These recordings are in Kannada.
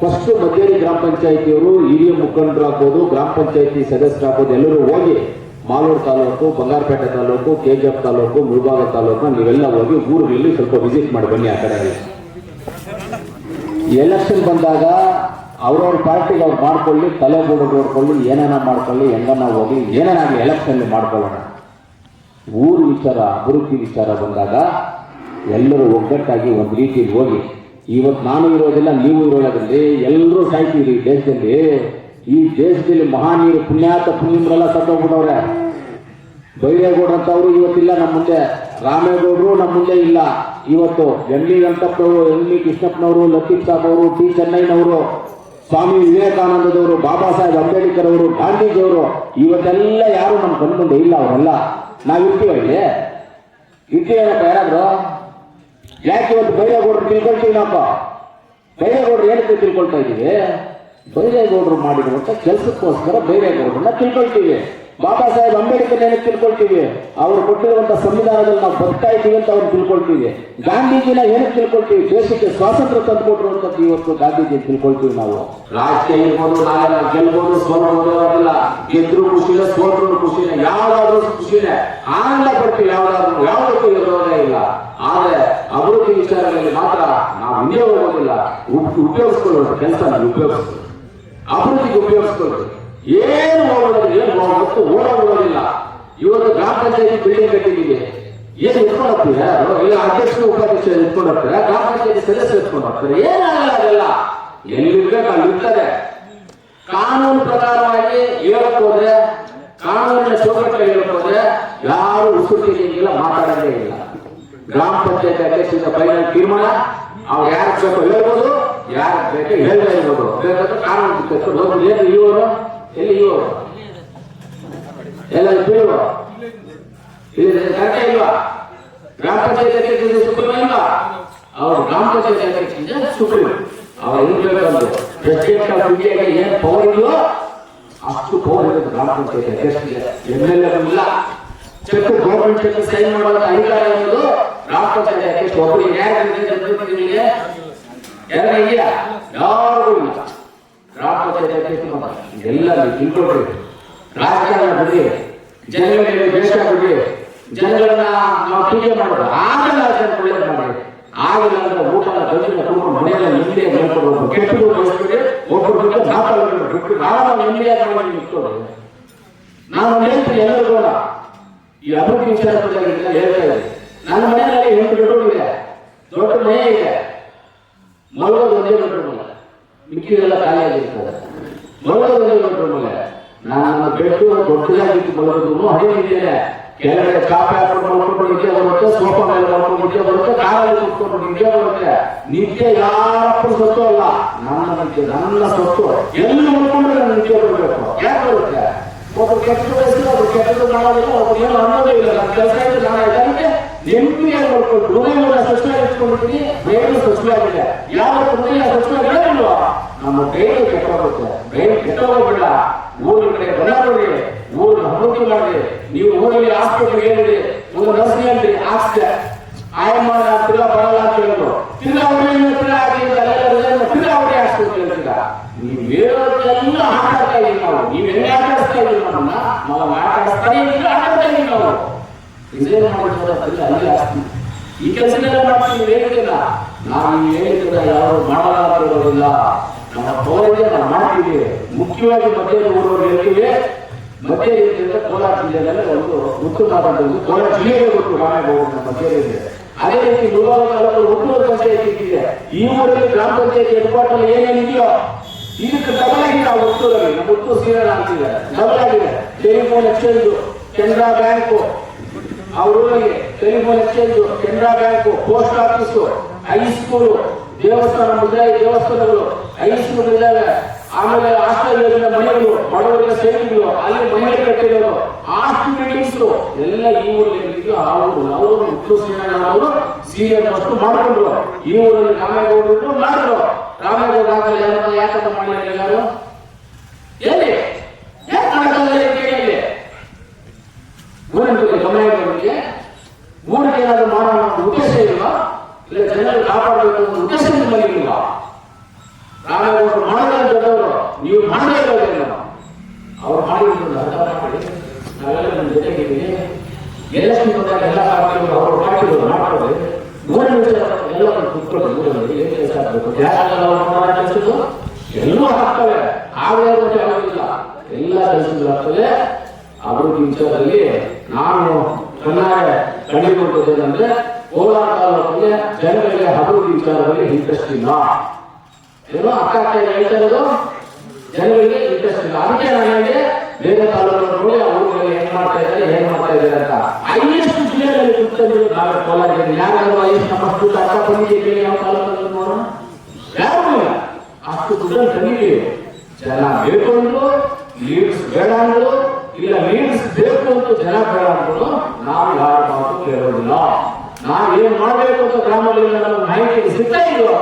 ಫಸ್ಟ್ ಮಧ್ಯಾಹ್ನ ಗ್ರಾಮ ಪಂಚಾಯಿತಿಯವರು ಹಿರಿಯ ಮುಖಂಡರು ಹಾಕೋದು ಗ್ರಾಮ ಪಂಚಾಯತಿ ಸದಸ್ಯರಾಗ್ಬೋದು, ಎಲ್ಲರೂ ಹೋಗಿ ಮಾಲೂರು ತಾಲೂಕು, ಬಂಗಾರಪೇಟೆ ತಾಲೂಕು, ಕೆಜಿಎಫ್ ತಾಲೂಕು, ಮುಳಬಾಗ ತಾಲೂಕು ನೀವೆಲ್ಲ ಹೋಗಿ ಊರುಗಳಲ್ಲಿ ಸ್ವಲ್ಪ ವಿಸಿಟ್ ಮಾಡಿ ಬನ್ನಿ ಆ ಕಡೆ ಎಲೆಕ್ಷನ್ ಬಂದಾಗ ಅವ್ರವ್ರ ಪಾರ್ಟಿಗೆ ಅವ್ರು ಮಾಡ್ಕೊಳ್ಳಿ, ತಲೆ ಬೋಡು ನೋಡ್ಕೊಳ್ಳಿ, ಏನೇನ ಮಾಡ್ಕೊಳ್ಳಿ, ಹೆಂಗನ ಹೋಗಿ ಏನೇನಾಗಲಿ ಎಲೆಕ್ಷನ್ ಮಾಡ್ಕೊಳ್ಳೋಣ. ಊರು ವಿಚಾರ, ಅಭಿವೃದ್ಧಿ ವಿಚಾರ ಬಂದಾಗ ಎಲ್ಲರೂ ಒಗ್ಗಟ್ಟಾಗಿ ಒಂದು ರೀತಿಯಲ್ಲಿ ಹೋಗಿ ಇವತ್ತು ನಾನು ಇರೋದಿಲ್ಲ, ನೀವು ಇರೋದ್ರಲ್ಲಿ ಎಲ್ಲರೂ ಸಾಯ್ತೀವಿ ಈ ದೇಶದಲ್ಲಿ. ಈ ದೇಶದಲ್ಲಿ ಮಹಾನೀರು ಪುಣ್ಯಾತ ಪುಣ್ಯಮರೆಲ್ಲ ಸತ್ತೋಗ್ಬಿಟ್ಟವ್ರೆ. ಬೈರೇಗೌಡ ಅಂತವ್ರು ಇವತ್ತಿಲ್ಲ ನಮ್ಮ ಮುಂದೆ. ರಾಮೇಗೌಡರು ನಮ್ಮ ಮುಂದೆ ಇಲ್ಲ. ಇವತ್ತು ಎಂ ಇ ವೆಂಕಪ್ಪನವರು, ಎಂ ಇ ಕೃಷ್ಣಪ್ಪನವರು, ಲತೀಫ್ ಸಾಬ್ ಅವರು, ಟಿ ಚೆನ್ನೈನವರು ಸ್ವಾಮಿ ವಿವೇಕಾನಂದದವರು, ಬಾಬಾ ಸಾಹೇಬ್ ಅಂಬೇಡ್ಕರ್ ಅವರು ಗಾಂಧೀಜಿಯವರು ಇವತ್ತೆಲ್ಲ ಯಾರು ನಮ್ಮ ಕಣ್ಮುಂದೆ ಇಲ್ಲ ಅವರೆಲ್ಲ. ನಾವು ಇರ್ತೀವ ಇಲ್ಲಿ ಇರ್ತೀವಿ ಯಾರಾದ್ರು ಯಾಕೆ ಇವತ್ತು ಬೈರೇಗೌಡರು ತಿಳ್ಕೊಳ್ತೀವಿ ನಾವು ಬೈರೇಗೌಡರು ಏನಕ್ಕೆ ತಿಳ್ಕೊಳ್ತಾ ಇದ್ದೀವಿ? ಬೈರೇಗೌಡರು ಮಾಡಿರುವಂಥ ಕೆಲಸಕ್ಕೋಸ್ಕರ ಬೈರೇಗೌಡರನ್ನ ತಿಳ್ಕೊಳ್ತೀವಿ. ಬಾಬಾ ಸಾಹೇಬ್ ಅಂಬೇಡ್ಕರ್ ಏನಕ್ಕೆ ತಿಳ್ಕೊಳ್ತೀವಿ? ಅವರು ಕೊಟ್ಟಿರುವಂಥ ಸಂವಿಧಾನದಲ್ಲಿ ನಾವು ಇದ್ದೀವಿ ಅಂತ ಅವ್ರು ತಿಳ್ಕೊಳ್ತೀವಿ. ಗಾಂಧೀಜಿನ ಏನಕ್ಕೆ ತಿಳ್ಕೊಳ್ತೀವಿ? ದೇಶಕ್ಕೆ ಸ್ವಾತಂತ್ರ್ಯ ತಂದುಕೊಟ್ಟಿರುವಂತದ್ದು ಇವತ್ತು ಗಾಂಧೀಜಿ ತಿಳ್ಕೊಳ್ತೀವಿ ನಾವು. ರಾಜಕೀಯ ಇರ್ಬೋದು ನಾಳೆ ಗೆಲ್ಬೋದು, ಸೋಲ್ಬೋದು ಗೆದ್ರು ಖುಷಿನ ಸೋಲ್ರು ಖುಷಿನ, ಯಾವ್ದಾದ್ರು ಖುಷಿನೇ. ಆನಂದ ಪಡ್ತೀವಿ ಯಾವ್ದಾದ್ರು, ಯಾವುದಕ್ಕೂ ಇರೋದೇ ಇಲ್ಲ. ಆದ್ರೆ ಅಭಿವೃದ್ಧಿ ವಿಚಾರಗಳಲ್ಲಿ ಮಾತ್ರ ನಾವು ಹಿಂದೆ ಹೋಗೋದಿಲ್ಲ. ಉಪಯೋಗಿಸ್ಕೊಳ್ಳೋಣ ಕೆಲಸ ನಾವು ಅಭಿವೃದ್ಧಿಗೆ ಉಪಯೋಗಿಸ್ಕೊಳ್ಳೋದು. ಏನು ಹೋಗೋದಿಲ್ಲ, ಏನು ಹೋಗೋದು ಓಡೋಗೋದಿಲ್ಲ ಇವತ್ತು ಗ್ರಾಮ ಪಂಚಾಯತಿ ಬಿಲ್ಡಿಂಗ್ ಕಟ್ಟಿದ್ದೀವಿ. ಏನು ಯಾರು? ಇಲ್ಲ, ಅಧ್ಯಕ್ಷರು, ಉಪಾಧ್ಯಕ್ಷರು ಇಟ್ಕೊಂಡೋಗ್ತಾರೆ ಗ್ರಾಮ ಪಂಚಾಯತಿ ಸದಸ್ಯರು ಇಟ್ಕೊಂಡೋಗ್ತಾರೆ ಏನಾಗಲ್ಲ ಅದೆಲ್ಲ. ಎಲ್ಲಿರ್ಬೇಕು ಅಲ್ಲಿ ಇರ್ತಾರೆ. ಕಾನೂನು ಪ್ರಕಾರವಾಗಿ ಹೇಳಕ್ ಹೋದ್ರೆ, ಕಾನೂನಿನ ಚೌಕಟ್ಟಲ್ಲಿ ಹೇಳಕ್ ಹೋದ್ರೆ ಯಾರು ಉಸುಕಿಲ್ಲ ಮಾತಾಡೋದೇ ಇಲ್ಲ. ಗ್ರಾಮ ಪಂಚಾಯತ್ ಅಧ್ಯಕ್ಷರಿಂದ ಫೈನಲ್ ತೀರ್ಮಾನ, ಅವ್ರು ಯಾರು ಬೇಕು ಹೇಳ್ಬೋದು, ಯಾರು ಬೇಕು ಹೇಳ್ತಾ ಇರ್ಬೋದು. ಬೇಕಾದ್ರೆ ಕಾನೂನು ಏನು ಇವರು? ಎಲ್ಲಿ ಇವರು? ಎಲ್ಲ ಬೀಳುವ ಇಲ್ಲಿ ಕರೆಕ್ಟ್ ಇಲ್ವಾ? ಗ್ರಾಮ ಪಂಚಾಯತ್ ಅಧ್ಯಕ್ಷರಿಂದ ಸುಪ್ರೀಂ ಇಲ್ವಾ? ಅವರು ಗ್ರಾಮ ಪಂಚಾಯತ್ ಅಧ್ಯಕ್ಷರಿಂದ ಸುಪ್ರೀಂ ಅವ್ರು ಹೆಂಗ್ ಬೇಕಂದ್ರೆ. ಪ್ರೆಸಿಡೆಂಟ್ ಆಫ್ ಇಂಡಿಯಾಗೆ ಏನ್ ಪವರ್ ಇದೆಯೋ ಅಷ್ಟು ಪವರ್ ಇರೋದು ಗ್ರಾಮ ಪಂಚಾಯತ್ ಅಧ್ಯಕ್ಷರಿಗೆ. ಎಂ ಇಲ್ಲ. ಚೆಕ್ ಗೌರ್ಮೆಂಟ್ ಚೆಕ್ ಸೈನ್ ಮಾಡುವಂತ ಅಧಿಕಾರ ಎನ್ನುವುದು ಗ್ರಾಮ ಪಂಚಾಯತ್ ಅಧ್ಯಕ್ಷ ಒಬ್ಬರಿಗೆ ಯಾರಿಗೆ ಇಲ್ಲ. ಗ್ರಾಮ ನೀವು ತಿಳ್ಕೊಳ್ರಿ ರಾಜಕಾರಣ ಬಿಡಿ ಜನಗಳ ಮೇಲೆ ಜನಗಳನ್ನ ನಾವು ಟೀಕೆ ಮಾಡೋದು. ಆಗಲ್ಲ ಒಳ್ಳೇದು ಮಾಡಿ. ಆಗಿಲ್ಲ ಅಂದ್ರೆ ಊಟ ಕುಡ್ಕೊಂಡು ಮನೆಯಲ್ಲ ನಿಮ್ಮದೇ ಹೇಳ್ಕೊಡ್ಬೇಕು ಕೆಟ್ಟದು ಬಯಸ್ಬಿಡಿ ಒಬ್ಬರು ಬಿಟ್ಟು ನಾಲ್ಕು ನಾವು ನೆಮ್ಮದಿಯಾಗಿ ಮಾಡಿ ನಾನು ಈ ಅಭಿವೃದ್ಧಿ ವಿಚಾರದಲ್ಲಿ ಹೇಳ್ತಾ ನನ್ನ ಮನೆಯಲ್ಲಿ ಎಂಟು ಬೆಡ್ರೂಮ್ ಇದೆ ದೊಡ್ಡ ಮನೆ ಇದೆ. ಮಲಗೋದು ಒಂದೇ ಬೆಡ್ರೂಮ್ ಅಲ್ಲ. ಮಿಕ್ಕಿದೆಲ್ಲ ಖಾಲಿಯಾಗಿರ್ತದೆ ಮಲಗೋದು ಒಂದೇ ಬೆಡ್ರೂಮ್ ಅಲ್ಲ. ನಾನು ಬೆಡ್ಡು ದೊಡ್ಡದಾಗಿತ್ತು ಮಲಗೋದು ಅದೇ ರೀತಿಯಲ್ಲೇ ಕೆಳಗಡೆ ಚಾಪೆ ಹಾಕೊಂಡು ಮಲ್ಕೊಂಡು ನಿದ್ದೆ ಬರುತ್ತೆ, ಸೋಫಾ ಮೇಲೆ ಮಲ್ಕೊಂಡು ನಿದ್ದೆ ಬರುತ್ತೆ ಕಾರಲ್ಲಿ ಕುತ್ಕೊಂಡು ನಿದ್ದೆ ಬರುತ್ತೆ. ನಿದ್ದೆ ಯಾರಪ್ಪನ ಸೊತ್ತು ಅಲ್ಲ. ನನ್ನ ನಿದ್ದೆ ನನ್ನ ಸೊತ್ತು. ಎಲ್ಲಿ ಮಲ್ಕೊಂಡ್ರೆ ನನ್ನ ನಿದ್ದೆ ಬರಬೇಕು? ಯಾಕೆ ಬರುತ್ತೆ? ಒಬ್ಬರು ಕೆಟ್ಟದ್ದು ಬಯಸಿಲ್ಲ ಒಬ್ರು ಏನು ಅನ್ನೋದೇ ಇಲ್ಲ ನನ್ನ ಕೆಲಸ ಇದೆ ನಾನು ಇದಕ್ಕೆ ನೆಮ್ಮದಿಯಾಗಿ ಮಾಡ್ಕೊಂಡು ಹೃದಯವನ್ನು ಸ್ವಚ್ಛವಾಗಿ ಇಟ್ಕೊಂಡಿದ್ದೀನಿ ಆಗಿದೆ ಯಾವ ಹೃದಯ ಸ್ವಚ್ಛವಾಗಿದೆ ಇಲ್ವಾ ನಮ್ಮ ಕೈಗೆ ಕೆಟ್ಟೋಗುತ್ತೆ ಕೈ ಕೆಟ್ಟೋಗೋದಿಲ್ಲ ಊರಿನ ಕಡೆ ಬರಬೇಡಿ ಊರಿನ ಅಭಿವೃದ್ಧಿ ನೀವು ಊರಲ್ಲಿ ಹಾಸ್ಪಿಟಲ್ ಹೇಳಿರಿ ಒಂದು ನರ್ಸಿಂಗ್ ಅಂದ್ರಿ ಹಾಕ್ಸ್ದೆ ಆಯಮ್ಮ ಬರಲ್ಲ ಅಂತ ಹೇಳಿದ್ರು ತಿರ್ಗಾ ಅವ್ರೇನು ತಿರ್ಗಾ ಅಲ್ಲೆಲ್ಲ ತಿರ್ಗಾ ಅವರೇ ಹೇಳ್ತೀರಾ ನೀವು ಇದೀವಿ ನಾವು ನೀವು ಎಲ್ಲಿ ಆಟಾಡಿಸ್ತಾ ನಮ್ಮ ನಾವು ಆಟಾಡ್ತಾ ಇದೀವಿ ನಾವು ಇದೇನು ಮಾಡಿದ್ರೆ ಅಲ್ಲಿ ಅಲ್ಲಿ ಈ ಕೆಲಸನೆಲ್ಲ ಮಾಡ್ತೀವಿ ನೀವು ಹೇಳಿದಿಲ್ಲ ನಾವು ನೀವು ಯಾರು ಮಾಡಲಾಗಿರೋದಿಲ್ಲ. ನಮ್ಮ ಪೌರಗೆ ನಾವು ಮಾಡ್ತೀವಿ. ಮುಖ್ಯವಾಗಿ ಮಧ್ಯ ಊರವರು ಹೇಳ್ತೀವಿ. ಮಧ್ಯ ರೀತಿಯಿಂದ ಕೋಲಾರ ಜಿಲ್ಲೆಯಲ್ಲಿ ಒಂದು ಉತ್ತಮವಾದ ಒಂದು ಕೋಲಾರ ಜಿಲ್ಲೆಗೆ ಗೊತ್ತು ಕಾಣಬಹುದು ಮಧ್ಯ ಇದೆ ಅದೇ ರೀತಿ ಮುಳುಗಾಲ ತಾಲೂಕು ಒಟ್ಟು ಪಂಚಾಯತಿ ಇದೆ ಈ ಊರಲ್ಲಿ ಗ್ರಾಮ ಪಂಚಾಯತಿ ಹೆಡ್ಕ್ವಾರ್ಟರ್ ಏನೇನಿದೆಯೋ ಇದಕ್ಕೆ ಡಬಲ್ ಆಗಿದೆ ನಾವು ಹುಟ್ಟೂರಲ್ಲಿ ನಮ್ಮ ಹುಟ್ಟೂರು ಸೀರಿಯಲ್ ಅಂತಿದೆ ಡಬಲ್ ಆಗಿದೆ ಟೆಲಿಫೋನ್ ಎಕ್ಸ್ಚೇಂಜ್, ಕೆನರಾ ಬ್ಯಾಂಕು. ಆ ಊರಲ್ಲಿ telephone exchange, Canara bank, post office high school ದೇವಸ್ಥಾನ ಮುದ್ರಾಯಿ ದೇವಸ್ಥಾನಗಳು ಹೈಸ್ಕೂಲ್ ಇದ್ದಾವೆ ಆಮೇಲೆ ಹಾಸ್ಟೆಲ್ ಮನೆಗಳು ಬಡವರಿಗೆ ಸೇರಿದ್ರು. ಅಲ್ಲಿ ಮನೆ ಕಟ್ಟಿರೋರು ಆಸ್ತಿ ಬಿಲ್ಡಿಂಗ್ಸ್ ಎಲ್ಲ ಈ ಊರಲ್ಲಿ ಆ ಊರು ಅವರು ಮುತ್ತು ಅವರು ಸೀರಿಯಲ್ ಅಷ್ಟು ಮಾಡ್ಕೊಂಡ್ರು. ಈ ಊರಲ್ಲಿ ರಾಮೇಗೌಡರು ಮಾಡಿದ್ರು ರಾಮೇಗೌಡ ಆಗಲ್ಲ ಯಾರನ್ನ ಯಾಕಂತ ಮಾಡಿದ್ರು ಎಲ್ಲರೂ? ಎಲ್ಲಿ? ಊರಿನ ಬಗ್ಗೆ ಊರಿಗೆ ಏನಾದ್ರು ಮಾಡೋಣ ಉದ್ದೇಶ ಇಲ್ವಾ? ಇಲ್ಲ ಜನರು ಕಾಪಾಡಬೇಕು ಅನ್ನೋ ಉದ್ದೇಶ ನಿಮ್ಮಲ್ಲಿ ಇಲ್ವಾ? ರಾಮೇಗೌಡರು ಮಾಡಿದ ದೊಡ್ಡವರು ನೀವು ಮಾಡದೇ ಇರೋದಿಲ್ಲ ಅವ್ರು ಮಾಡಿದ್ರು ಅರ್ಥ ಮಾಡಿ ನಾವೆಲ್ಲ ನಿಮ್ಮ ಜೊತೆಗಿದ್ದೀವಿ. ಎಲೆಕ್ಷನ್ ಬಂದಾಗ ಎಲ್ಲ ಪಾರ್ಟಿಗಳು ಅವರು ಪಾರ್ಟಿಗಳು ಮೂರನೇ ವಿಚಾರ ಎಲ್ಲ ಕುತ್ಕೊಳ್ಳಿ ಊರಲ್ಲಿ ಏನು ಕೆಲಸ ಆಗಬೇಕು? ಯಾರೆಲ್ಲ ಅವ್ರು ಮಾಡೋ ಕೆಲಸಗಳು ಎಲ್ಲೂ ಕೆಲಸಗಳು ಆಗ್ತವೆ. ವಿಚಾರದಲ್ಲಿ ನಾನು ಕಂಡುಕೊಂಡದ್ದೇನೆಂದ್ರೆ ಕೋಲಾರ ತಾಲೂಕಿಗೆ ಜನಗಳಿಗೆ ಅಭಿವೃದ್ಧಿ ವಿಚಾರದಲ್ಲಿ ಇಂಟ್ರೆಸ್ಟ್ ಇಲ್ಲ. ಏನೋ ಅಕ್ಕ ಹೇಳ್ತಾ ಇರೋದು? ಜನಗಳಿಗೆ ಇಂಟ್ರೆಸ್ಟ್ ಇಲ್ಲ. ಅದಕ್ಕೆ ನನಗೆ ಬೇರೆ ತಾಲೂಕನ್ನು ನೋಡಿ ಆ ಊರುಗಳಲ್ಲಿ ಏನ್ ಮಾಡ್ತಾ ಇದ್ದಾರೆ, ಏನ್ ಮಾಡ್ತಾ ಇದ್ದಾರೆ ಅಂತ. ಐಎಸ್ಟ್ ಜಿಲ್ಲೆಯಲ್ಲಿ ಸುತ್ತಲೂ ನಾವೇ ಕೋಲಾರ ಯಾರಾದ್ರೂ ಐಎಸ್ಟ್ ನಮ್ಮಷ್ಟು ದುಡ್ಡು ಅಕ್ಕ ಬಂದಿದ್ದೀವಿ ಯಾವ ತಾಲೂಕಲ್ಲಿ ನೋಡೋಣ ಯಾರು ಇಲ್ಲ. ಅಷ್ಟು ದುಡ್ಡನ್ನು ತಂದಿದ್ದೀವಿ ಜನ ಬೇಕು ಅಂದ್ರು ಲೀಡ್ಸ್ ಬೇಡ ಅಂದ್ರು, ಇಲ್ಲ ಲೀಡ್ಸ್ ಬೇಕು ಅಂತ ಜನ ಬೇಡ ಅಂದ್ರು, ನಾವು ಯಾರು ಮಾತು ಕೇಳೋದಿಲ್ಲ. ನಾವು ಏನ್ ಮಾಡಬೇಕು ಅಂತ ಗ್ರಾಮದಲ್ಲಿ ನಮಗೆ ಮಾಹಿತಿ ಸಿಗ್ತಾ ಇದೆಯೋ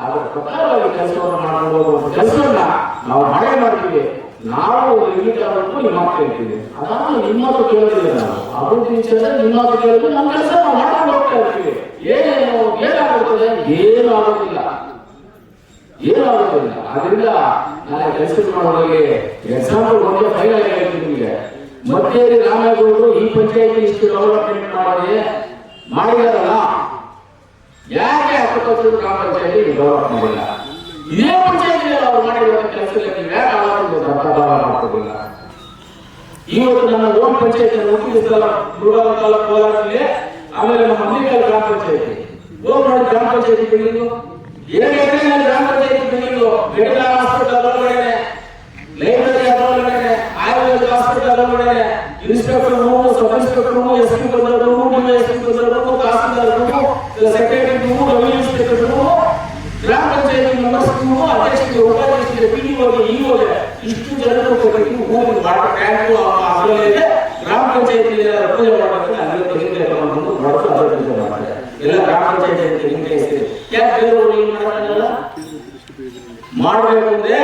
ಅದರ ಪ್ರಕಾರವಾಗಿ ಕೆಲಸವನ್ನು ಮಾಡಬಹುದು ಒಂದು ಕೆಲಸವನ್ನ ನಾವು ಮಾಡೇ ಮಾಡ್ತೀವಿ ನಾವು ಲಿಮಿಟ್ವರೆಗೂ ನಿಮ್ಮ ಮಾತು ಕೇಳ್ತೀವಿ. ಅದನ್ನು ನಿಮ್ಮ ಮಾತು ಕೇಳೋದಿಲ್ಲ ನಾವು. ಅಭಿವೃದ್ಧಿ ವಿಚಾರ ನಿಮ್ಮ ಕೇಳಿದ್ರೆ ನಮ್ಮ ಕೆಲಸ. ನಾವು ಮಾಡ್ಕೊಂಡು ಹೋಗ್ತಾ ಇರ್ತೀವಿ. ಏನೇನು ಏನಾಗುತ್ತದೆ ಏನು ಆಗೋದಿಲ್ಲ. ಏನು ಆಗೋದಿಲ್ಲ. ಆದ್ರಿಂದ ನಾನು ಕೆಲಸ ಮಾಡೋದ್ರಲ್ಲಿ ಎಕ್ಸಾಂಪಲ್ ಒಂದೇ ಫೈನಲ್ ಹೇಳ್ತೀನಿ ನಿಮಗೆ. ಮತ್ತೇರಿ ರಾಮೇಗೌಡರು ಈ ಪಂಚಾಯತಿ ಇಷ್ಟು ಡೆವಲಪ್ಮೆಂಟ್ ಮಾಡಿ ಮಾಡಿದಾರಲ್ಲ? ಯಾಕೆ ಹತ್ತೊಂಬತ್ತು ಗ್ರಾಮ ಪಂಚಾಯತಿ ಡೆವಲಪ್ ಮಾಡಿಲ್ಲ ಇದೇ ಪಂಚಾಯತಿ ಅವ್ರು ಮಾಡಿರುವ ಕೆಲಸದಲ್ಲಿ ನೀವು ಯಾಕೆ ಆಲೋಚನೆ ಪ್ರಭಾವ ಮಾಡ್ಕೋದಿಲ್ಲ ಇವತ್ತು ನನ್ನ ಓನ್ ಪಂಚಾಯತ್ ಹುಟ್ಟಿದ ಸ್ಥಳ ಮುರುಘಾ ತಾಲೂಕು ಕೋಲಾರದಲ್ಲಿ ಆಮೇಲೆ ನಮ್ಮ ಮಲ್ಲಿಕಾಲ್ ಗ್ರಾಮ ಪಂಚಾಯತಿ ಓನ್ ಮಾಡಿ ಗ್ರಾಮ ಪಂಚಾಯತಿ ಬಿಲ್ಡಿಂಗು ಎರಡು ಎಕರೆನಲ್ಲಿ ಗ್ರಾಮ ಪಂಚಾಯತಿ ಬಿಲ್ಡಿಂಗು ಮೆಡಿಕಲ್ ಹಾಸ್ಪಿಟಲ್ ಒಳಗಡೆ ಲೈಬ್ರರಿ ಒಳಗಡೆ ಆಯುರ್ವೇದ ಹಾಸ್ಪಿಟಲ್ ಒಳಗಡೆ inspector room sub inspector room S P ಬಂದ ರೂಮು ಡಿ ಎಸ್ ಪಿ ಬಂದ ರೂಮು ತಹಸೀಲ್ದಾರ್ ರೂಮು ಸೆಕ್ರೆಟರಿ ಅಧ್ಯಕ್ಷರಿಗೆ ಉಪಾಧ್ಯಕ್ಷರಿಗೆ ಪಿಡಿಒಗೆ ಇಒಗೆ ಇಷ್ಟು ಜನರು ಕೊಟ್ಟು ಹೋಗಿ ಟ್ಯಾಂಕು ಅದರಲ್ಲಿದೆ ಗ್ರಾಮ ಪಂಚಾಯತಿಯಲ್ಲಿ ಉಪಯೋಗ ಮಾಡಬೇಕು ಅಲ್ಲಿ ತೆಂಗಿನಕಾಯಿ ತಗೊಂಡು ಬಡದು ಅದರ ಕೆಲಸ ಮಾಡ್ತಾರೆ ಎಲ್ಲ ಗ್ರಾಮ ಪಂಚಾಯತಿ ಹಿಂದೆ ಸೇರಿ ಯಾಕೆ ಬೇರೆಯವರು ಏನು ಮಾಡೋದಿಲ್ಲ ಮಾಡಬೇಕು ಅಂದ್ರೆ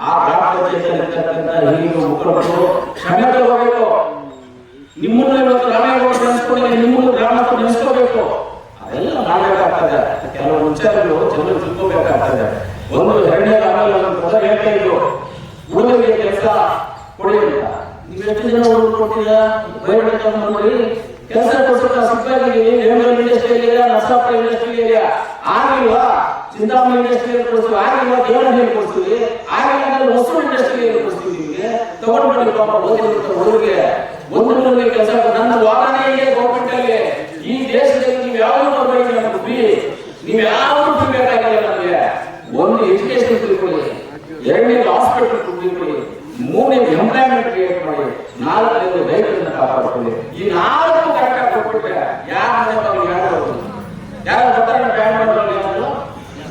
ಆ ಗ್ರಾಮ ಪಂಚಾಯತಿಯಲ್ಲಿರ್ತಕ್ಕಂಥ ಹಿರಿಯ ಮುಖಂಡರು ಕ್ಷಮೆ ಹೋಗಬೇಕು ನಿಮ್ಮನ್ನ ಇವತ್ತು ರಾಮೇಗೌಡ ನೆನೆಸ್ಕೊಂಡು ನಿಮ್ಮನ್ನು ಗ್ರಾಮಸ್ಥರು ನೆನೆಸ್ಕೋಬೇಕು. ಅದೆಲ್ಲ ಮಾಡಬೇಕಾಗ್ತದೆ. ಕೆಲವು ವಿಚಾರಗಳು ಜನರು ತಿಳ್ಕೋಬೇಕಾಗ್ತದೆ. ಒಂದು ಎರಡನೇ ಆಮೇಲೆ ಪದ ಹೇಳ್ತಾ ಇದ್ರು ಮೂರನೇ ಕೆಲಸ ಕೊಡಿ ಅಂತ ನೀವು ಎಷ್ಟು ಜನ ಹುಡುಗರು ಕೊಟ್ಟಿಲ್ಲ? ನೋಡಿ. ಕೆಲಸ ಕೊಟ್ಟು ಸಿಪ್ಪಾಗಿ ರೇಣುಗಲ್ industrial area, Narasapura industrial area ಆಗಿಲ್ವಾ ಚಿಂತಾಮಣಿ ಇಂಡಸ್ಟ್ರಿಯಲ್ಲಿ ಕೊಡ್ತೀವಿ ಆಗಿಲ್ವಾ ದೇವನಹಳ್ಳಿ ಕೊಡ್ತೀವಿ ಆಗಿಲ್ಲ ಅಂದ್ರೆ ಹೊಸ ಇಂಡಸ್ಟ್ರಿಯಲ್ ಕೊಡ್ತೀವಿ ನಿಮಗೆ. ತಗೊಂಡು ಬನ್ನಿ ಪಾಪ ಓದಿರುತ್ತ ಹುಡುಗರಿಗೆ ಒಂದು ಹುಡುಗರಿಗೆ ಕೆಲಸ ನನ್ನ ವಾಹನ ಇದೆ ಗೌರ್ಮೆಂಟ್ ಅಲ್ಲಿ ಈ ದೇಶದಲ್ಲಿ ನೀವು ಯಾವುದು ನಮ್ಗೆ ಬಿ ನೀವು ಒಂದು ಎಜುಕೇಶನ್ ತಿಳ್ಕೊಳ್ಳಿ ಎರಡನೇ ಹಾಸ್ಪಿಟಲ್ ತಿಳ್ಕೊಳ್ಳಿ ಮೂರನೇ ಎಂಪ್ಲಾಯ್ಮೆಂಟ್ ಕ್ರಿಯೇಟ್ ಮಾಡಿ ನಾಲ್ಕನೇದು ರೈತರನ್ನ ಕಾಪಾಡ್ಕೊಳ್ಳಿ ಈ ನಾಲ್ಕು ಕರೆಕ್ಟ್ ಕೊಟ್ಬಿಟ್ರೆ ಯಾರು ಯಾರು ಯಾರು ಬರ್ತಾರೆ ಬ್ಯಾನ್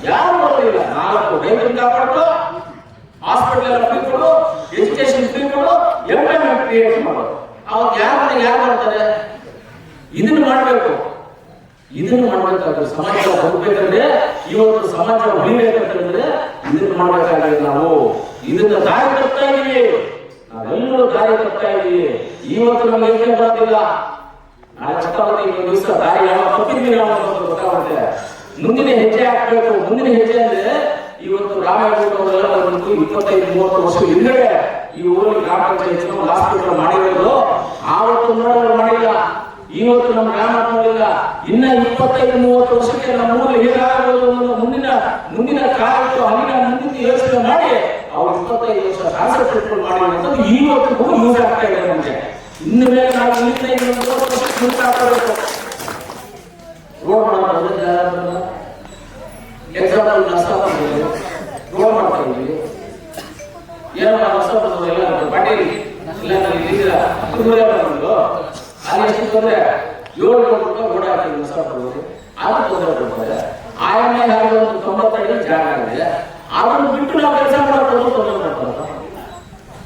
ಯಾರು ನಾಲ್ಕು ರೈತರನ್ನ ಕಾಪಾಡ್ಕೊ ಹಾಸ್ಪಿಟಲ್ ಎಲ್ಲ ತಿಳ್ಕೊಡು ಕೊಡು ಎಜುಕೇಶನ್ ತಿಳ್ಕೊಡು ಕೊಡು ಎಂಪ್ಲಾಯ್ಮೆಂಟ್ ಕ್ರಿಯೇಟ್ ಮಾಡು ಅವಾಗ ಯಾರು ಯಾರು ಮಾಡ್ತಾರೆ ಇದನ್ನ ಮಾಡಬೇಕು. ಇದನ್ನು ಮಾಡಬೇಕಾದ್ರೆ ಸಮಾಜ ಬದುಕಬೇಕಂದ್ರೆ ಇವತ್ತು ಸಮಾಜ ಉಳಿಬೇಕಂತಂದ್ರೆ ಇದನ್ನು ಮಾಡಬೇಕಾಗಿದೆ ನಾವು. ಇದನ್ನ ದಾರಿ ತಪ್ತಾ ಇದೀವಿ. ನಾವೆಲ್ಲರೂ ದಾರಿ ಇದೀವಿ. ಇವತ್ತು ನಮ್ಗೆ ಯೋಚನೆ ಬರ್ತಿಲ್ಲ ನಾಳೆ ಚಕ್ರವರ್ತಿ ದಿವಸ ದಾರಿ ಯಾವ ತಪ್ಪಿದ್ವಿ ನಾವು ಗೊತ್ತಾಗುತ್ತೆ. ಮುಂದಿನ ಹೆಜ್ಜೆ ಹಾಕಬೇಕು. ಮುಂದಿನ ಹೆಜ್ಜೆ ಅಂದ್ರೆ ಇವತ್ತು ಬಂದು ಇಪ್ಪತ್ತೈದು, ಮೂವತ್ತು ವರ್ಷ ಹಿಂದೆ ಈ ಊರಲ್ಲಿ ಗ್ರಾಮ ಪಂಚಾಯತ್ ಹಾಸ್ಪಿಟಲ್ ಮಾಡಿರೋದು. ಆವತ್ತು ಮಾಡಿಲ್ಲ. ಇವತ್ತು ನಮ್ಮ ಗ್ರಾಮ ನೋಡಿಲ್ಲ ಇನ್ನ ಇಪ್ಪತ್ತೈದು, ಮೂವತ್ತು ವರ್ಷಕ್ಕೆ ನಮ್ಮ ಊರು ಹೇಗಾಗಬಹುದು ಮುಂದಿನ ಮುಂದಿನ ಕಾಲಕ್ಕೆ ಅಲ್ಲಿನ ಮುಂದಿನ ಯೋಚನೆ ಮಾಡಿ, ಅವ್ರು ಇಪ್ಪತ್ತೈದು ವರ್ಷ ಟ್ರಾನ್ಸ್ಫರ್ ಈವತ್ತು ಮಾಡಿರೋದು ಇವತ್ತಿಗೂ ಯೂಸ್ ಆಗ್ತಾ ಇದೆ ನಮಗೆ. ಇನ್ನು ಮೇಲೆ ನಾವು ಇಲ್ಲಿಂದ ಇನ್ನೊಂದು ವರ್ಷಕ್ಕೆ ಯೂಸ್ ಹಾಕಬೇಕು ರೋಡ್ ಎಕ್ಸಾಂಪಲ್ ನಷ್ಟ ರೋಡ್ ಮಾಡ್ತಾ ಏನಪ್ಪ ನಷ್ಟ ಎಲ್ಲ ಪಾಟೀಲ್. ಇಲ್ಲ ನಮಗೆ ಹತ್ತುವರೆ ಬಂದು ಅಲ್ಲಿ ಏಳು ಕೋಟಿ ರೂಪಾಯಿ ಹಾಕಿ ನಷ್ಟ ಬರೋದು ಅದು ತೊಂದರೆ ಕೊಡ್ತಾರೆ. ಆಯಮ್ಮ ಯಾರು ಒಂದು ತೊಂಬತ್ತೈದು ಜಾಗ ಇದೆ. ಅದನ್ನು ಬಿಟ್ಟು ನಾವು ಕೆಲಸ ಮಾಡೋದು ತೊಂದರೆ ಮಾಡ್ತಾರೆ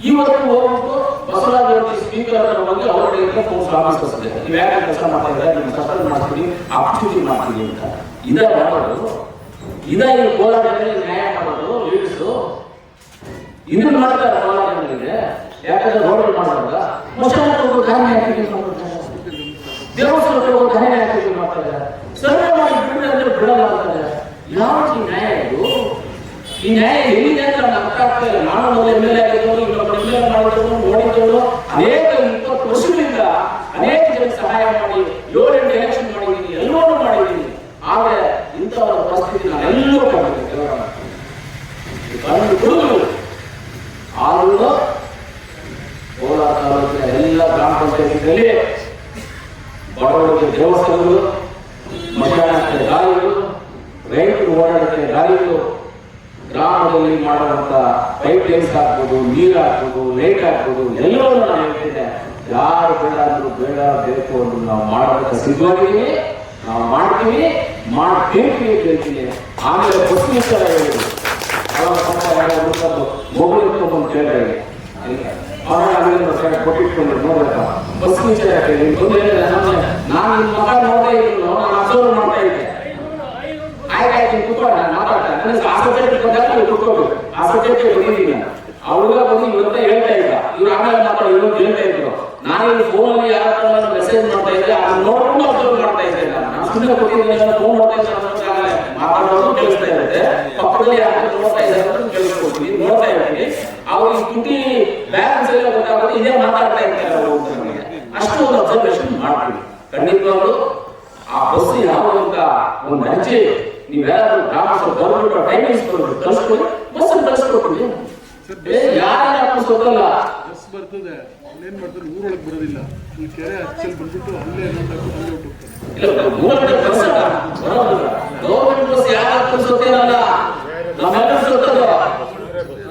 ಇವತ್ತು ಹೋಗ್ಬಿಟ್ಟು ಬಸವರಾಜ್ ಅವರು ಸ್ಪೀಕರ್ ಬಂದು ಅವರಿಗೆ ಪೋಸ್ಟ್ ಆಫೀಸ್ ಬರ್ತದೆ ನೀವು ಯಾಕೆ ಕೆಲಸ ಮಾಡ್ತಾ ನಿಮ್ಮ ಸಫರ್ ಮಾಡ್ತೀವಿ ಆಪರ್ಚುನಿಟಿ ಮಾಡ್ತೀವಿ ಅಂತ. ಇದೇ ಮಾಡೋದು ಇದೇ ಈ ಕೋಲಾರದಲ್ಲಿ ನ್ಯಾಯ ಮಾಡೋದು ಲೀಡ್ಸು ಇದನ್ನು ಮಾಡ್ತಾರೆ ಕೋಲಾರದಲ್ಲಿ ಯಾಕಂದ್ರೆ ರೋಡ್ ಮಾಡುವಾಗ ಮಸ್ತಾನ ಧಾನ್ಯ ಹಾಕಿ ದೇವಸ್ಥಾನಕ್ಕೆ ಹೋಗಿ ಧಾನ್ಯ ಹಾಕಿ ಮಾಡ್ತಾರೆ ಸರ್ವೆ ಮಾಡಿ ಬಿಡಲ್ಲ ಅಂತಾರೆ ನ್ಯಾಯ ಅಂತ ನಮ್ಗೆ ಅರ್ಥ ಇಲ್ಲ ನಾನು ಮೊದಲು ಎಂ ಎಲ್ ಎ ಮಾಡಿದ್ದವನು ಅನೇಕ ಇಪ್ಪತ್ತು ಅನೇಕ ಸಹಾಯ ಮಾಡಿ ಎಲೆಕ್ಷನ್ ಮಾಡಿದ್ದೀನಿ ಎಲ್ಲವನ್ನೂ ಮಾಡಿದ್ದೀನಿ ಆದ್ರೆ ಇಂಥ ಒಂದು ಪರಿಸ್ಥಿತಿ ನಾನು ಎಲ್ಲೂ ಕಂಡಿದ್ದೀನಿ ಕಣ್ಣು ಕುರುಡು ಆದರೂ ಕೋಲಾರ ತಾಲೂಕಿನ ಎಲ್ಲ ಗ್ರಾಮ ಪಂಚಾಯತಿಗಳಲ್ಲಿ ಬಡವರಿಗೆ ದೇವಸ್ಥಾನಗಳು ಮಧ್ಯಾಹ್ನಕ್ಕೆ ದಾರಿಗಳು ರೈತರು ಓಡಾಡಕ್ಕೆ ದಾರಿಗಳು, ಗ್ರಾಮದಲ್ಲಿ ಮಾಡುವಂತ ಪೈಪ್ ಲೈನ್ಸ್ ಹಾಕ್ಬೋದು ನೀರು ಹಾಕ್ಬೋದು ಲೈಟ್ ಹಾಕ್ಬೋದು ಎಲ್ಲವನ್ನೂ ನಾನು ಹೇಳ್ತಿದ್ದೆ. ಯಾರು ಬೇಡ ಅಂದ್ರು ಬೇಡ, ಬೇಕು ಅಂದ್ರು ನಾವು ಮಾಡೋದಕ್ಕೆ ಸಿದ್ಧವಾಗಿದ್ದೀವಿ ನಾವು ಮಾಡ್ತೀವಿ ಮಾಡ್ತೀವಿ ಹೇಳ್ತೀನಿ. ಆಮೇಲೆ ಬಸ್ ವಿಚಾರ ಹೇಳಿದ್ರು ಅವಾಗ ಇಟ್ಕೊಂಡು ಬಂದು ಹುಡುಗರು ಮಗು ಇಟ್ಕೊಂಡ್ಬಂದು ಕೇಳಿದೆ. ನೋಡ್ಬೇಕು ಬಸ್ ವಿಚಾರ ನಾನು ನಿಮ್ಮ ಮಗ ನೋಡೇ ಇಲ್ಲ ನಾನು ಮಾಡ್ತಾ ಇದ್ದೆ ಆಯ್ತಾಯ್ತು ಕುತ್ಕೊಂಡು ನಾನು ಮಾತಾಡ್ತೇನೆ ನನಗೆ ಆಸ್ಪತ್ರೆಗೆ ಬಂದಾಗ ಕುತ್ಕೋಬೇಕು ಆಸ್ಪತ್ರೆಗೆ ಬಂದಿದ್ದೀನಿ. ಆ ಹುಡುಗ ಬಂದು ಇವತ್ತೇ ಹೇಳ್ತಾ ಇವ್ರು ಆಮೇಲೆ ಮಾತಾಡೋ ಇವತ್ತು ಹೇಳ್ತಾ ಇದ್ರು ನಾನು ಯಾರ ಮೆಸೇಜ್ ಮಾಡ್ತಾ ಇದ್ದೆ ಅದನ್ನ ನೋಡ್ಕೊಂಡು ಅಬ್ಸರ್ವ್ ಮಾಡ್ತಾ ಇದ್ದೆ ನಾನು ಸುಮ್ಮನೆ ಫೋನ್ ನೋಡ್ತಾ ಇದ್ದೆ ಮಾತಾಡೋದು ಕೇಳಿಸ್ತಾ ಇರುತ್ತೆ ಪಕ್ಕದಲ್ಲಿ ಯಾರು ನೋಡ್ತಾ ಇದ್ದಾರೆ ಅಂತ ಕೇಳಿಸ್ಕೊಡ್ತೀನಿ ನೋಡ್ತಾ ಇರ್ತೀನಿ ಅವ್ರಿಗೆ ತುಟಿ ಬ್ಯಾಲೆನ್ಸ್ ಎಲ್ಲ ಗೊತ್ತಾಗುತ್ತೆ ಇದೇ ಮಾತಾಡ್ತಾ ಇರ್ತಾರೆ ಅವರು ಅಷ್ಟು ಒಂದು ಅಬ್ಸರ್ವೇಷನ್ ಮಾಡ್ತೀವಿ ಖಂಡಿತವಾಗ್ಲು ಆ ಬಸ್ ಯಾವ ಅಂತ ಒಂದು ಅಂಚೆ ನೀವ್ಯಾರು ಗ್ರಾಮಸ್ಥರು ಬರ್ಬಿಟ್ಟು ಟೈಮಿಂಗ್ಸ್ ಬರ್ಬಿಟ್ಟು ಕಳಿಸ್ಕೊಡಿ ಬಸ್ ಕಳಿಸ್ಕೊಡ್ತೀವಿ ಯಾರ ಗೊತ್ತಲ್ಲ ಬಸ್ ಬರ್ತದೆ ಅಲ್ಲೇನ್ ಮಾಡ್ತಾರೆ ಊರೊಳಗೆ ಬರೋದಿಲ್ಲ. ಇಲ್ಲಿ ಕೆರೆ ಹಚ್ಚಲ್ಲಿ ಬಂದ್ಬಿಟ್ಟು ಅಲ್ಲೇ ಹೊರ್ಟೋಗ್ತಾರೆ ಗೌರ್ಮೆಂಟ್ ಬಸ್ ಯಾರು ಸೊತ್ತಿನಲ್ಲ ನಮ್ಮೆಲ್ಲ ಸೊತ್ತದು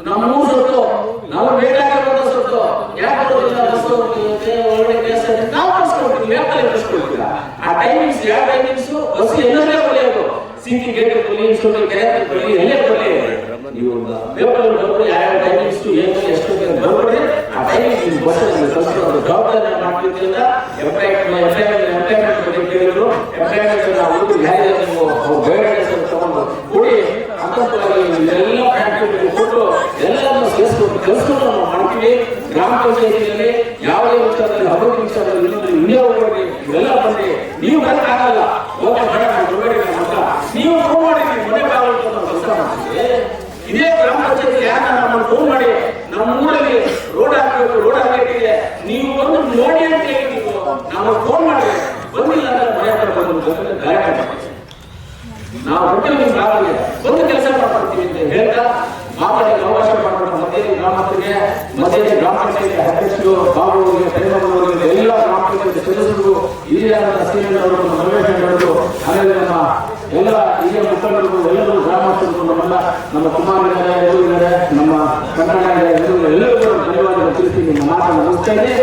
ನಮ್ಮ ಸೊತ್ತು ನಾವು ಬೇಕಾಗಿರೋ ಸೊತ್ತು ಯಾಕೆ ಒಳ್ಳೆ ಕೆಲಸ ನಾವು ಕಳಿಸ್ಕೊಡ್ತೀವಿ ಯಾಕೆ ಆ ಟೈಮಿಂಗ್ಸ್ ಯಾವ ಟೈಮಿಂಗ್ಸ್ ಬಸ್ ಎಲ್ಲರೇ ಒಳ್ಳೆಯದು ಸಿಟಿ ಗೇಟ್ ಸುತ್ತ ಎಲ್ಲೇ ಬರಲಿ ನೀವು ಪೇಪರ್ ಯಾವ ಟೈಮಿಂಗ್ಸ್ ಎಷ್ಟು ಅಂತ ಬರ್ಬಿಡಿ ಆ ಟೈಮಿಂಗ್ ನೀವು ಬಸ್ ಕಳಿಸ್ಕೊಂಡು ಜವಾಬ್ದಾರಿ ಮಾಡ್ತಿದ್ರಿಂದ ಎಂಪ್ಲಾಯ್ಮೆಂಟ್ ಕೇಳಿದ್ರು. ಎಂಪ್ಲಾಯ್ಮೆಂಟ್ ನಾವು ಹುಡುಗರು ಯಾರು ನೀವು ಅವ್ರು ಗೈಡೆನ್ಸ್ ತಗೊಂಡು ಕೂಡಿ ಹಂತವಾಗಿ ಎಲ್ಲ ಕೊಟ್ಟು ಎಲ್ಲರನ್ನು ಸೇರಿಸ್ಕೊಂಡು ಕೆಲಸವನ್ನು ನಾವು ಮಾಡ್ತೀವಿ. ಗ್ರಾಮ ಪಂಚಾಯತಿಯಲ್ಲಿ ಯಾವುದೇ ವಿಚಾರದಲ್ಲಿ ಹಬ್ಬದ ವಿಚಾರದಲ್ಲಿ ಇಂಡಿಯಾ ಹೋಗಿ ಇವೆಲ್ಲ ಬಂದು ನೀವು ಬರೋಕ್ಕಾಗಲ್ಲ ಹೋಗ ಬೇಡ ನಾನು ಹೊರಗಡೆ ನನ್ನ ಹತ್ರ ನೀವು ಫೋನ್ ಮಾಡಿ ನೀವು ಮನೆ ಬಾಗಿಲು ಅಂತ ನಾವು ಕೆಲಸ ಮಾಡ್ತೀವಿ ಇದೇ ಗ್ರಾಮ ಪಂಚಾಯತಿ ಯಾರು ನಮ್ಮನ್ನು ಫೋನ್ ಮಾಡಿ ನಮ್ಮ ಊರಲ್ಲಿ ರೋಡ್ ಹಾಕಬೇಕು ರೋಡ್ ಹಾಕಬೇಕಿದೆ ನೀವು ಬಂದು ನೋಡಿ ಅಂತ ಹೇಳಿ ನೀವು ನಾವು ಫೋನ್ ಮಾಡಿ ಬಂದಿಲ್ಲ ಅಂದ್ರೆ ಮನೆ ಹತ್ರ ಬಂದು ಗಲಾಟೆ ಮಾಡ್ತೀವಿ ನಾವು ಹೋಟೆಲ್ ಆಗಲಿ ಒಂದು ಕೆಲಸ ಮಾಡ್ಕೊಡ್ತೀವಿ ಅಂತ ಹೇಳ್ತಾ ಮಾತಾಡಕ್ಕೆ ಅವಕಾಶ ಮಾಡಿಕೊಟ್ಟ ಮಧ್ಯ ಗ್ರಾಮಸ್ಥರಿಗೆ ಮಧ್ಯ ಗ್ರಾಮ ಅಧ್ಯಕ್ಷರು ಬಾಬು ಅವರಿಗೆ ಎಲ್ಲ ಗ್ರಾಮ ಪಂಚಾಯತಿ ಸದಸ್ಯರು ಹಿರಿಯ ಸೀನಿಯರ್ ಅವರು ರಮೇಶ್ ಅವರು ಆಮೇಲೆ ನಮ್ಮ ಎಲ್ಲ ಹಿರಿಯ ಮುಖಂಡರು, ಎಲ್ಲರೂ ಗ್ರಾಮಸ್ಥರು ನಮ್ಮೆಲ್ಲ ನಮ್ಮ ಕುಮಾರ್ ಎಲ್ಲರೂ ನಮ್ಮ ಕನ್ನಡ ಎಲ್ಲರೂ ಎಲ್ಲರಿಗೂ ಧನ್ಯವಾದ ತಿಳಿಸಿ ನಿಮ್ಮ ಮಾತನ್ನು ಮುಗಿಸ್ತಾ ಇದ್ದೆ